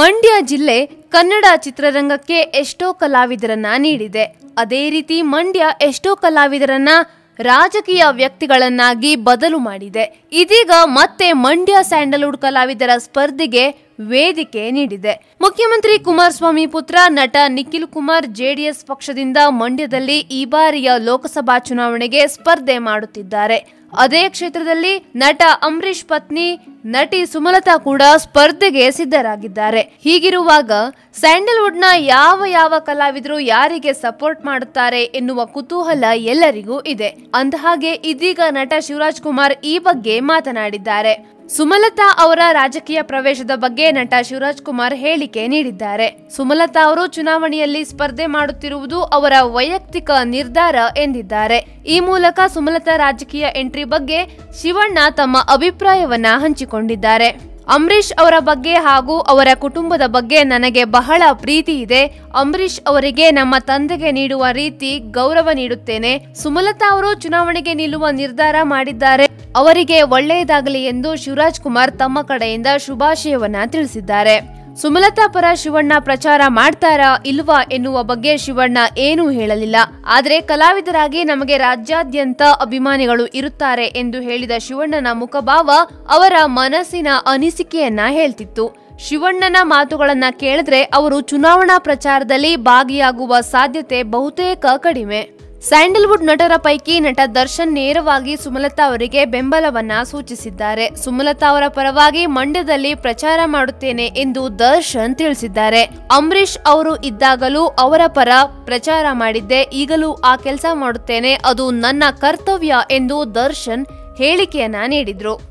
ಮಂಡ್ಯ ಜಿಲ್ಲೆ ಕನ್ನಡ ಚಿತ್ರರಂಗಕ್ಕೆ ಎಷ್ಟೋ ಕಲಾವಿದರನ್ನ ನೀಡಿದೆ. ಅದೇ ರೀತಿ ಮಂಡ್ಯ ಎಷ್ಟೋ ಕಲಾವಿದರನ್ನ ರಾಜಕೀಯ ವ್ಯಕ್ತಿಗಳನ್ನಾಗಿ ಬದಲು ಮಾಡಿದೆ. ಇದೀಗ ಮತ್ತೆ ಮಂಡ್ಯ ಸ್ಯಾಂಡಲ್ವುಡ್ ಕಲಾವಿದರ ಸ್ಪರ್ಧೆಗೆ ವೇದಿಕೆ ನೀಡಿದೆ. ಮುಖ್ಯಮಂತ್ರಿ ಕುಮಾರಸ್ವಾಮಿ ಪುತ್ರ ನಟ ನಿಖಿಲ್ ಕುಮಾರ್ ಜೆಡಿಎಸ್ ಪಕ್ಷದಿಂದ ಮಂಡ್ಯದಲ್ಲಿ ಈ ಬಾರಿಯ ಲೋಕಸಭಾ ಚುನಾವಣೆಗೆ ಸ್ಪರ್ಧೆ ಮಾಡುತ್ತಿದ್ದಾರೆ. ಅದೇ ಕ್ಷೇತ್ರದಲ್ಲಿ ನಟ ಅಂಬರೀಶ್ ಪತ್ನಿ ನಟಿ ಸುಮಲತಾ ಕೂಡ ಸ್ಪರ್ಧೆಗೆ ಸಿದ್ಧರಾಗಿದ್ದಾರೆ. ಹೀಗಿರುವಾಗ ಸ್ಯಾಂಡಲ್ವುಡ್ನ ಯಾವ ಯಾವ ಕಲಾವಿದರು ಯಾರಿಗೆ ಸಪೋರ್ಟ್ ಮಾಡುತ್ತಾರೆ ಎನ್ನುವ ಕುತೂಹಲ ಎಲ್ಲರಿಗೂ ಇದೆ. ಅಂದಹಾಗೆ ಇದೀಗ ನಟ ಶಿವರಾಜ್ ಕುಮಾರ್ ಈ ಬಗ್ಗೆ ಮಾತನಾಡಿದ್ದಾರೆ. ಸುಮಲತಾ ಅವರ ರಾಜಕೀಯ ಪ್ರವೇಶದ ಬಗ್ಗೆ ನಟ ಶಿವರಾಜ್ ಕುಮಾರ್ ಹೇಳಿಕೆ ನೀಡಿದ್ದಾರೆ. ಸುಮಲತಾ ಅವರು ಚುನಾವಣೆಯಲ್ಲಿ ಸ್ಪರ್ಧೆ ಮಾಡುತ್ತಿರುವುದು ಅವರ ವೈಯಕ್ತಿಕ ನಿರ್ಧಾರ ಎಂದಿದ್ದಾರೆ. ಈ ಮೂಲಕ ಸುಮಲತಾ ರಾಜಕೀಯ ಎಂಟ್ರಿ ಬಗ್ಗೆ ಶಿವಣ್ಣ ತಮ್ಮ ಅಭಿಪ್ರಾಯವನ್ನ ಹಂಚಿಕೊಂಡಿದ್ದಾರೆ. ಅಂಬರೀಷ್ ಅವರ ಬಗ್ಗೆ ಹಾಗೂ ಅವರ ಕುಟುಂಬದ ಬಗ್ಗೆ ನನಗೆ ಬಹಳ ಪ್ರೀತಿ ಇದೆ. ಅಂಬರೀಷ್ ಅವರಿಗೆ ನಮ್ಮ ತಂದೆಗೆ ನೀಡುವ ರೀತಿ ಗೌರವ ನೀಡುತ್ತೇನೆ. ಸುಮಲತಾ ಅವರು ಚುನಾವಣೆಗೆ ನಿಲ್ಲುವ ನಿರ್ಧಾರ ಮಾಡಿದ್ದಾರೆ. ಅವರಿಗೆ ಒಳ್ಳೆಯದಾಗಲಿ ಎಂದು ಶಿವರಾಜ್ ಕುಮಾರ್ ತಮ್ಮ ಕಡೆಯಿಂದ ಶುಭಾಶಯವನ್ನ ತಿಳಿಸಿದ್ದಾರೆ. ಸುಮಲತಾ ಪರ ಶಿವಣ್ಣ ಪ್ರಚಾರ ಮಾಡ್ತಾರಾ ಇಲ್ವಾ ಎನ್ನುವ ಬಗ್ಗೆ ಶಿವಣ್ಣ ಏನೂ ಹೇಳಲಿಲ್ಲ. ಆದರೆ ಕಲಾವಿದರಾಗಿ ನಮಗೆ ರಾಜ್ಯಾದ್ಯಂತ ಅಭಿಮಾನಿಗಳು ಇರುತ್ತಾರೆ ಎಂದು ಹೇಳಿದ ಶಿವಣ್ಣನ ಮುಖಭಾವ ಅವರ ಮನಸ್ಸಿನ ಅನಿಸಿಕೆಯನ್ನ ಹೇಳ್ತಿತ್ತು. ಶಿವಣ್ಣನ ಮಾತುಗಳನ್ನ ಕೇಳಿದ್ರೆ ಅವರು ಚುನಾವಣಾ ಪ್ರಚಾರದಲ್ಲಿ ಭಾಗಿಯಾಗುವ ಸಾಧ್ಯತೆ ಬಹುತೇಕ ಕಡಿಮೆ. ಸ್ಯಾಂಡಲ್ವುಡ್ ನಟರ ಪೈಕಿ ನಟ ದರ್ಶನ್ ನೇರವಾಗಿ ಸುಮಲತಾ ಅವರಿಗೆ ಬೆಂಬಲವನ್ನ ಸೂಚಿಸಿದ್ದಾರೆ. ಸುಮಲತಾ ಅವರ ಪರವಾಗಿ ಮಂಡ್ಯದಲ್ಲಿ ಪ್ರಚಾರ ಮಾಡುತ್ತೇನೆ ಎಂದು ದರ್ಶನ್ ತಿಳಿಸಿದ್ದಾರೆ. ಅಂಬರೀಷ್ ಅವರು ಇದ್ದಾಗಲೂ ಅವರ ಪರ ಪ್ರಚಾರ ಮಾಡಿದ್ದೆ, ಈಗಲೂ ಆ ಕೆಲಸ ಮಾಡುತ್ತೇನೆ, ಅದು ನನ್ನ ಕರ್ತವ್ಯ ಎಂದು ದರ್ಶನ್ ಹೇಳಿಕೆಯನ್ನ ನೀಡಿದ್ರು.